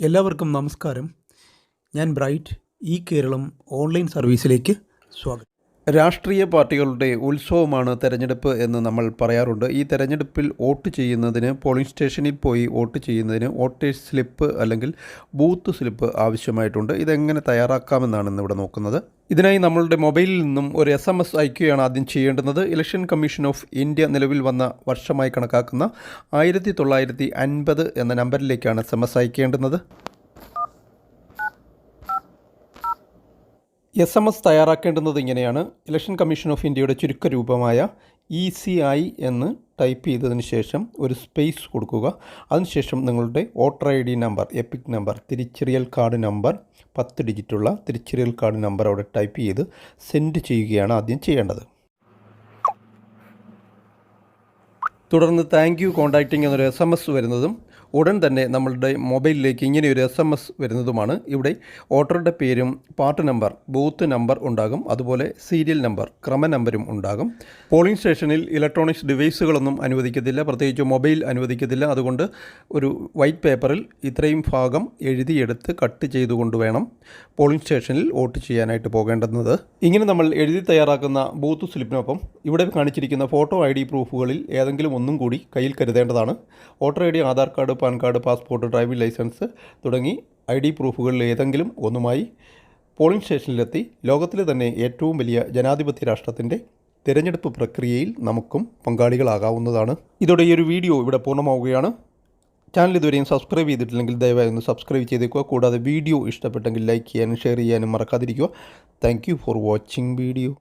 എല്ലാവർക്കും നമസ്കാരം. ഞാൻ ബ്രൈറ്റ് ഈ കേരളം ഓൺലൈൻ സർവീസിലേക്ക് സ്വാഗതം. രാഷ്ട്രീയ പാർട്ടികളുടെ ഉത്സവമാണ് തെരഞ്ഞെടുപ്പ് എന്ന് നമ്മൾ പറയാറുണ്ട്. ഈ തെരഞ്ഞെടുപ്പിൽ വോട്ട് ചെയ്യുന്നതിന് പോളിംഗ് സ്റ്റേഷനിൽ പോയി വോട്ട് ചെയ്യുന്നതിന് വോട്ടേഴ്സ് സ്ലിപ്പ് അല്ലെങ്കിൽ ബൂത്ത് സ്ലിപ്പ് ആവശ്യമായിട്ടുണ്ട്. ഇതെങ്ങനെ തയ്യാറാക്കാമെന്നാണ് ഇന്നിവിടെ നോക്കുന്നത്. ഇതിനായി നമ്മളുടെ മൊബൈലിൽ നിന്നും ഒരു എസ് എം എസ് അയക്കുകയാണ് ആദ്യം ചെയ്യേണ്ടുന്നത്. ഇലക്ഷൻ കമ്മീഷൻ ഓഫ് ഇന്ത്യ നിലവിൽ വന്ന വർഷമായി കണക്കാക്കുന്ന ആയിരത്തി തൊള്ളായിരത്തി അൻപത് എന്ന നമ്പറിലേക്കാണ് എസ് എം എസ് അയക്കേണ്ടുന്നത്. എസ് എം എസ് തയ്യാറാക്കേണ്ടുന്നത് ഇങ്ങനെയാണ്. ഇലക്ഷൻ കമ്മീഷൻ ഓഫ് ഇന്ത്യയുടെ ചുരുക്കരൂപമായ ഇ സി ഐ എന്ന് ടൈപ്പ് ചെയ്തതിന് ശേഷം ഒരു സ്പേസ് കൊടുക്കുക. അതിനുശേഷം നിങ്ങളുടെ voter I D number EPIC number തിരിച്ചറിയൽ കാർഡ് നമ്പർ പത്ത് ഡിജിറ്റുള്ള തിരിച്ചറിയൽ കാർഡ് നമ്പർ അവിടെ ടൈപ്പ് ചെയ്ത് സെൻഡ് ചെയ്യുകയാണ് ആദ്യം ചെയ്യേണ്ടത്. തുടർന്ന് താങ്ക് യു കോൺടാക്റ്റിംഗ് എന്നൊരു എസ് എം എസ് വരുന്നതും ഉടൻ തന്നെ നമ്മളുടെ മൊബൈലിലേക്ക് ഇങ്ങനെ ഒരു എസ് എം എസ് വരുന്നതുമാണ്. ഇവിടെ ഓട്ടറുടെ പേരും പാർട്ട് നമ്പർ ബൂത്ത് നമ്പർ ഉണ്ടാകും. അതുപോലെ സീരിയൽ നമ്പർ ക്രമ നമ്പരും ഉണ്ടാകും. പോളിംഗ് സ്റ്റേഷനിൽ ഇലക്ട്രോണിക്സ് ഡിവൈസുകളൊന്നും അനുവദിക്കത്തില്ല. പ്രത്യേകിച്ച് മൊബൈൽ അനുവദിക്കത്തില്ല. അതുകൊണ്ട് ഒരു വൈറ്റ് പേപ്പറിൽ ഇത്രയും ഭാഗം എഴുതിയെടുത്ത് കട്ട് ചെയ്തുകൊണ്ട് വേണം പോളിംഗ് സ്റ്റേഷനിൽ വോട്ട് ചെയ്യാനായിട്ട് പോകേണ്ടുന്നത്. ഇങ്ങനെ നമ്മൾ എഴുതി തയ്യാറാക്കുന്ന ബൂത്ത് സ്ലിപ്പിനൊപ്പം ഇവിടെ കാണിച്ചിരിക്കുന്ന ഫോട്ടോ ഐ ഡി പ്രൂഫുകളിൽ ഏതെങ്കിലും ഒന്നും കൂടി കയ്യിൽ കരുതേണ്ടതാണ്. Voter I D Aadhaar card PAN card passport driving licence തുടങ്ങി ഐ ഡി പ്രൂഫുകളിൽ ഏതെങ്കിലും ഒന്നുമായി പോളിംഗ് സ്റ്റേഷനിലെത്തി. ലോകത്തിലെ തന്നെ ഏറ്റവും വലിയ ജനാധിപത്യ രാഷ്ട്രത്തിന്റെ തിരഞ്ഞെടുപ്പ് പ്രക്രിയയിൽ നമുക്കും പങ്കാളികളാകാവുന്നതാണ്. ഇതോടെ ഈ ഒരു വീഡിയോ ഇവിടെ പൂർണമാവുകയാണ്. ചാനൽ ഇതുവരെയും സബ്സ്ക്രൈബ് ചെയ്തിട്ടില്ലെങ്കിൽ ദയവായി ഒന്ന് സബ്സ്ക്രൈബ് ചെയ്തേക്കുക. കൂടാതെ വീഡിയോ ഇഷ്ടപ്പെട്ടെങ്കിൽ ലൈക്ക് ചെയ്യാനും ഷെയർ ചെയ്യാനും മറക്കാതിരിക്കുക. Thank for watching video.